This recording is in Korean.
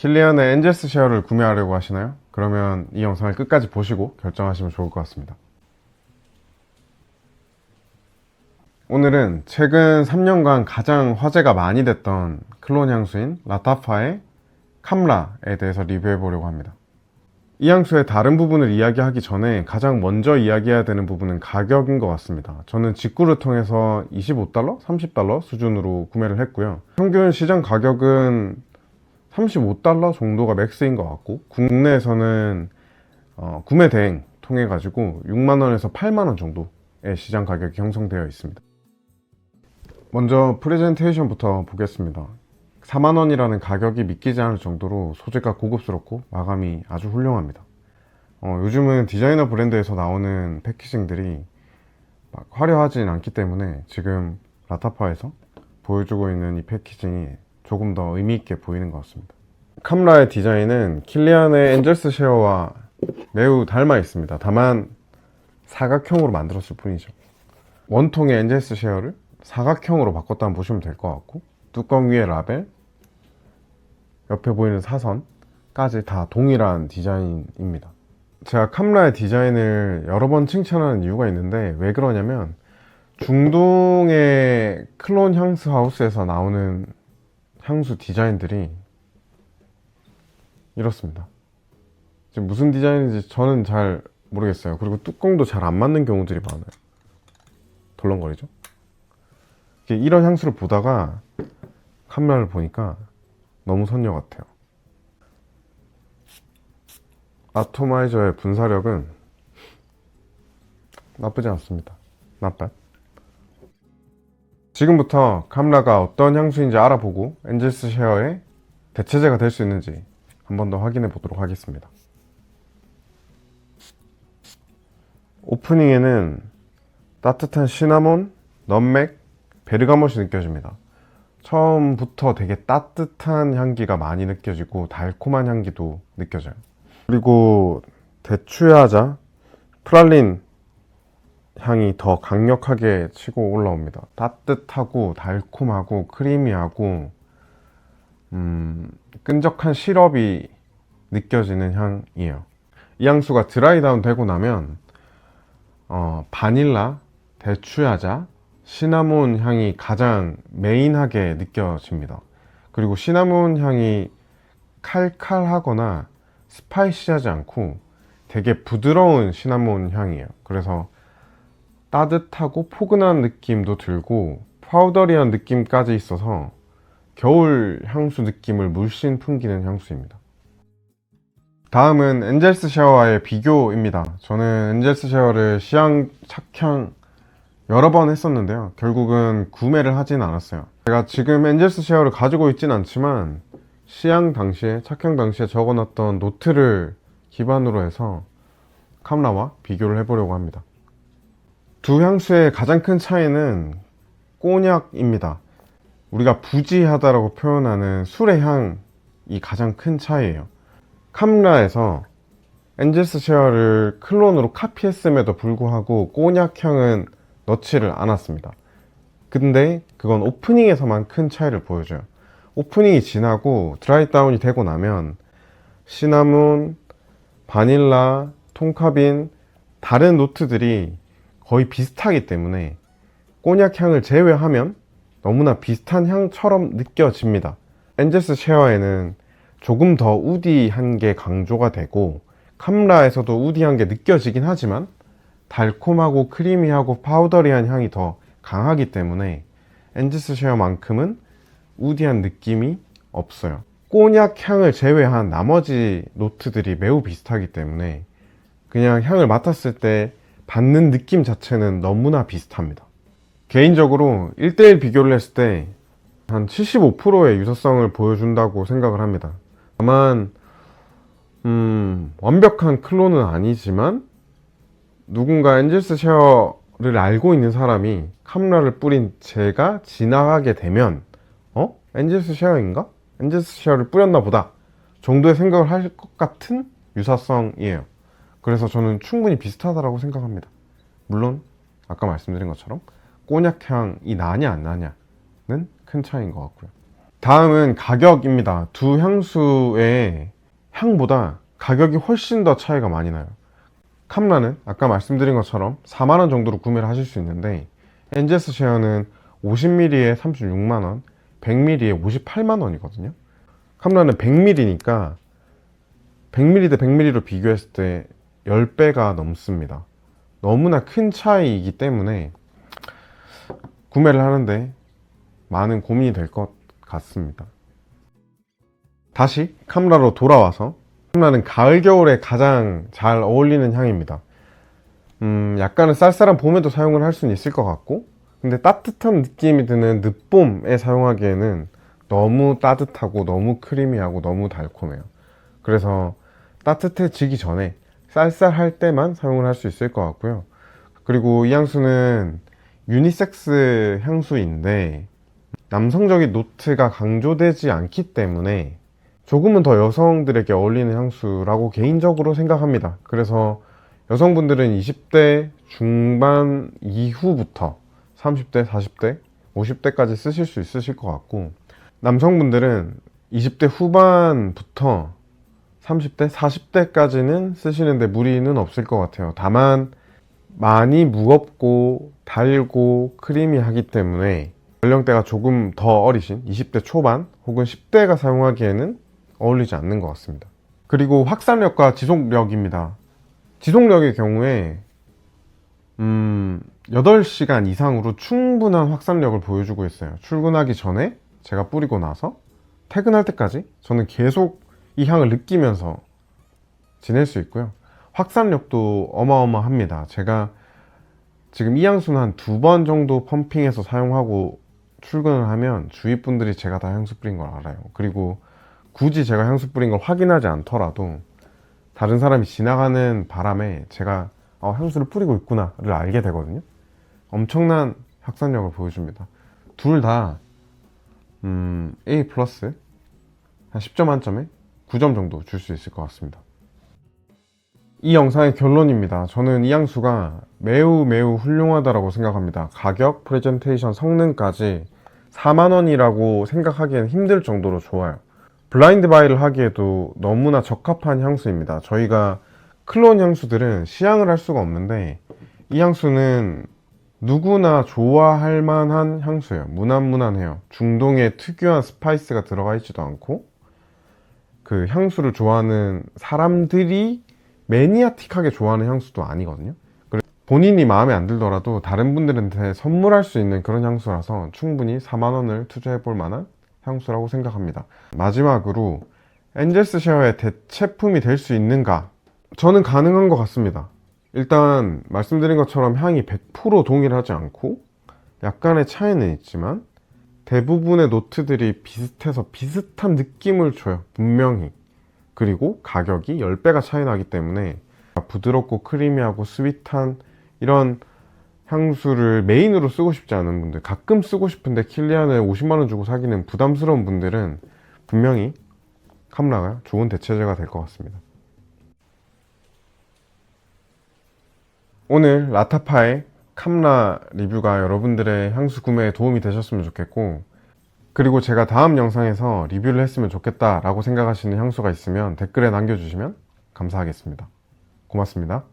킬리안의 엔젤스 쉐어를 구매하려고 하시나요? 그러면 이 영상을 끝까지 보시고 결정하시면 좋을 것 같습니다. 오늘은 최근 3년간 가장 화제가 많이 됐던 클론 향수인 라타파의 캄라에 대해서 리뷰해 보려고 합니다. 이 향수의 다른 부분을 이야기하기 전에 가장 먼저 이야기해야 되는 부분은 가격인 것 같습니다. 저는 직구를 통해서 25달러, 30달러 수준으로 구매를 했고요. 평균 시장 가격은 35달러 정도가 맥스인 것 같고 국내에서는 어, 구매 대행 통해 가지고 6만 원에서 8만 원 정도의 시장 가격이 형성되어 있습니다. 먼저 프레젠테이션부터 보겠습니다. 4만 원이라는 가격이 믿기지 않을 정도로 소재가 고급스럽고 마감이 아주 훌륭합니다. 어, 요즘은 디자이너 브랜드에서 나오는 패키징들이 막 화려하진 않기 때문에 지금 라타파에서 보여주고 있는 이 패키징이 조금 더 의미 있게 보이는 것 같습니다. 캄라의 디자인은 킬리안의 엔젤스 쉐어와 매우 닮아 있습니다. 다만 사각형으로 만들었을 뿐이죠. 원통의 엔젤스 쉐어를 사각형으로 바꿨다면 보시면 될 것 같고 뚜껑 위에 라벨 옆에 보이는 사선까지 다 동일한 디자인입니다. 제가 캄라의 디자인을 여러 번 칭찬하는 이유가 있는데 왜 그러냐면 중동의 클론 향수 하우스에서 나오는 향수 디자인들이 이렇습니다. 지금 무슨 디자인인지 저는 잘 모르겠어요. 그리고 뚜껑도 잘 안 맞는 경우들이 많아요. 덜렁거리죠? 이런 향수를 보다가 카메라를 보니까 너무 선녀 같아요. 아토마이저의 분사력은 나쁘지 않습니다. 나빠. 지금부터 캄라가 어떤 향수인지 알아보고 엔젤스 쉐어의 대체제가 될 수 있는지 한 번 더 확인해 보도록 하겠습니다. 오프닝에는 따뜻한 시나몬, 넘맥, 베르가못이 느껴집니다. 처음부터 되게 따뜻한 향기가 많이 느껴지고 달콤한 향기도 느껴져요. 그리고 대추야자, 프랄린 향이 더 강력하게 치고 올라옵니다. 따뜻하고 달콤하고 크리미하고 음, 끈적한 시럽이 느껴지는 향이에요. 이 향수가 드라이다운 되고 나면 어, 바닐라, 대추야자, 시나몬 향이 가장 메인하게 느껴집니다. 그리고 시나몬 향이 칼칼하거나 스파이시하지 않고 되게 부드러운 시나몬 향이에요. 그래서 따뜻하고 포근한 느낌도 들고 파우더리한 느낌까지 있어서 겨울 향수 느낌을 물씬 풍기는 향수입니다. 다음은 엔젤스 샤워와의 비교입니다. 저는 엔젤스 샤워를 시향 착향 여러 번 했었는데요. 결국은 구매를 하진 않았어요. 제가 지금 엔젤스 쉐어를 가지고 있진 않지만 시향 당시에 착향 당시에 적어놨던 노트를 기반으로 해서 캄라와 비교를 해보려고 합니다. 두 향수의 가장 큰 차이는 꼬냑입니다. 우리가 부지하다라고 표현하는 술의 향이 가장 큰 차이예요. 캄라에서 엔젤스 쉐어를 클론으로 카피했음에도 불구하고 꼬냑 향은 넣지를 않았습니다. 근데 그건 오프닝에서만 큰 차이를 보여줘요. 오프닝이 지나고 드라이 다운이 되고 나면 시나몬, 바닐라, 통카빈 다른 노트들이 거의 비슷하기 때문에 꼬냑 향을 제외하면 너무나 비슷한 향처럼 느껴집니다. 엔젤스 쉐어에는 조금 더 우디한 게 강조가 되고 캄라에서도 우디한 게 느껴지긴 하지만 달콤하고 크리미하고 파우더리한 향이 더 강하기 때문에 엔지스 쉐어만큼은 우디한 느낌이 없어요. 꼬냑 향을 제외한 나머지 노트들이 매우 비슷하기 때문에 그냥 향을 맡았을 때 받는 느낌 자체는 너무나 비슷합니다. 개인적으로 1대1 비교를 했을 때 한 75%의 유사성을 보여준다고 생각을 합니다. 다만, 음, 완벽한 클론은 아니지만 누군가 엔젤스 쉐어를 알고 있는 사람이 캄라를 뿌린 제가 지나가게 되면 어? 엔젤스 쉐어인가? 엔젤스 쉐어를 뿌렸나 보다 정도의 생각을 할 것 같은 유사성이에요 그래서 저는 충분히 비슷하다고 생각합니다 물론 아까 말씀드린 것처럼 꼬냑 향이 나냐 안 나냐는 큰 차이인 것 같고요 다음은 가격입니다. 두 향수의 향보다 가격이 훨씬 더 차이가 많이 나요. 캄라는 아까 말씀드린 것처럼 4만원 정도로 구매를 하실 수 있는데 엔젤스 쉐어는 50ml에 36만원, 100ml에 58만원이거든요. 캄라는 100ml니까 100ml 대 100ml로 비교했을 때 10배가 넘습니다. 너무나 큰 차이이기 때문에 구매를 하는데 많은 고민이 될 것 같습니다. 다시 캄라로 돌아와서 캄라는 가을 겨울에 가장 잘 어울리는 향입니다. 음, 약간은 쌀쌀한 봄에도 사용을 할 수는 있을 것 같고 근데 따뜻한 느낌이 드는 늦봄에 사용하기에는 너무 따뜻하고 너무 크리미하고 너무 달콤해요. 그래서 따뜻해지기 전에 쌀쌀할 때만 사용을 할 수 있을 것 같고요. 그리고 이 향수는 유니섹스 향수인데 남성적인 노트가 강조되지 않기 때문에 조금은 더 여성들에게 어울리는 향수라고 개인적으로 생각합니다. 그래서 여성분들은 20대 중반 이후부터 30대, 40대, 50대까지 쓰실 수 있으실 것 같고 남성분들은 20대 후반부터 30대, 40대까지는 쓰시는데 무리는 없을 것 같아요. 다만 많이 무겁고 달고 크리미하기 때문에 연령대가 조금 더 어리신 20대 초반 혹은 10대가 사용하기에는 어울리지 않는 것 같습니다. 그리고 확산력과 지속력입니다. 지속력의 경우에 음, 8시간 이상으로 충분한 확산력을 보여주고 있어요. 출근하기 전에 제가 뿌리고 나서 퇴근할 때까지 저는 계속 이 향을 느끼면서 지낼 수 있고요. 확산력도 어마어마합니다. 제가 지금 이 향수는 한 두 번 정도 펌핑해서 사용하고 출근을 하면 주위 분들이 제가 다 향수 뿌린 걸 알아요. 그리고 굳이 제가 향수 뿌린 걸 확인하지 않더라도 다른 사람이 지나가는 바람에 제가 어, 향수를 뿌리고 있구나를 알게 되거든요. 엄청난 확산력을 보여줍니다. 둘 다 음, A 플러스 한 10점 만점에 9점 정도 줄 수 있을 것 같습니다. 이 영상의 결론입니다. 저는 이 향수가 매우 매우 훌륭하다고 생각합니다. 가격, 프레젠테이션, 성능까지 4만원이라고 생각하기엔 힘들 정도로 좋아요. 블라인드 바이를 하기에도 너무나 적합한 향수입니다. 저희가 클론 향수들은 시향을 할 수가 없는데 이 향수는 누구나 좋아할 만한 향수예요. 무난무난해요. 중동의 특유한 스파이스가 들어가 있지도 않고 그 향수를 좋아하는 사람들이 매니아틱하게 좋아하는 향수도 아니거든요. 본인이 마음에 안 들더라도 다른 분들한테 선물할 수 있는 그런 향수라서 충분히 4만 원을 투자해 볼 만한 향수라고 생각합니다. 마지막으로 엔젤스 쉐어의 대체품이 될 수 있는가? 저는 가능한 것 같습니다. 일단 말씀드린 것처럼 향이 100% 동일하지 않고 약간의 차이는 있지만 대부분의 노트들이 비슷해서 비슷한 느낌을 줘요. 분명히. 그리고 가격이 10배가 차이 나기 때문에 부드럽고 크리미하고 스윗한 이런 향수를 메인으로 쓰고 싶지 않은 분들 가끔 쓰고 싶은데 킬리안을 50만원 주고 사기는 부담스러운 분들은 분명히 캄라가 좋은 대체제가 될 것 같습니다. 오늘 라타파의 캄라 리뷰가 여러분들의 향수 구매에 도움이 되셨으면 좋겠고 그리고 제가 다음 영상에서 리뷰를 했으면 좋겠다 라고 생각하시는 향수가 있으면 댓글에 남겨주시면 감사하겠습니다. 고맙습니다.